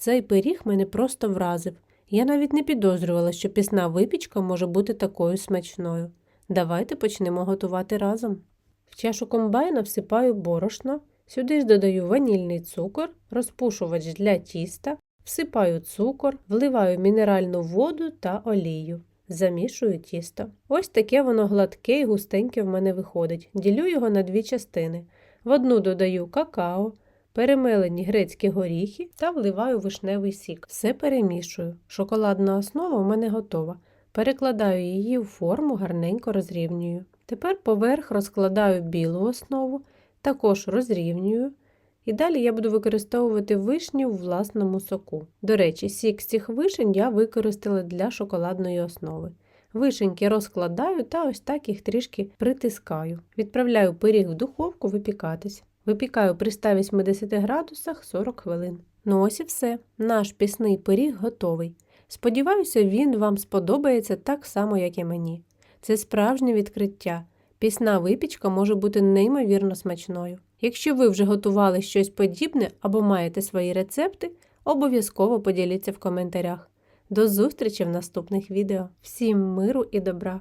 Цей пиріг мене просто вразив. Я навіть не підозрювала, що пісна випічка може бути такою смачною. Давайте почнемо готувати разом. В чашу комбайна всипаю борошно, сюди ж додаю ванільний цукор, розпушувач для тіста, всипаю цукор, вливаю мінеральну воду та олію. Замішую тісто. Ось таке воно гладке і густеньке в мене виходить. Ділю його на дві частини. В одну додаю какао, перемелені грецькі горіхи та вливаю вишневий сік. Все перемішую. Шоколадна основа у мене готова. Перекладаю її в форму, гарненько розрівнюю. Тепер поверх розкладаю білу основу, також розрівнюю. І далі я буду використовувати вишні у власному соку. До речі, сік з цих вишень я використала для шоколадної основи. Вишеньки розкладаю та ось так їх трішки притискаю. Відправляю пиріг в духовку випікатись. Випікаю при 180 градусах 40 хвилин. Ну ось і все. Наш пісний пиріг готовий. Сподіваюся, він вам сподобається так само, як і мені. Це справжнє відкриття. Пісна випічка може бути неймовірно смачною. Якщо ви вже готували щось подібне або маєте свої рецепти, обов'язково поділіться в коментарях. До зустрічі в наступних відео. Всім миру і добра!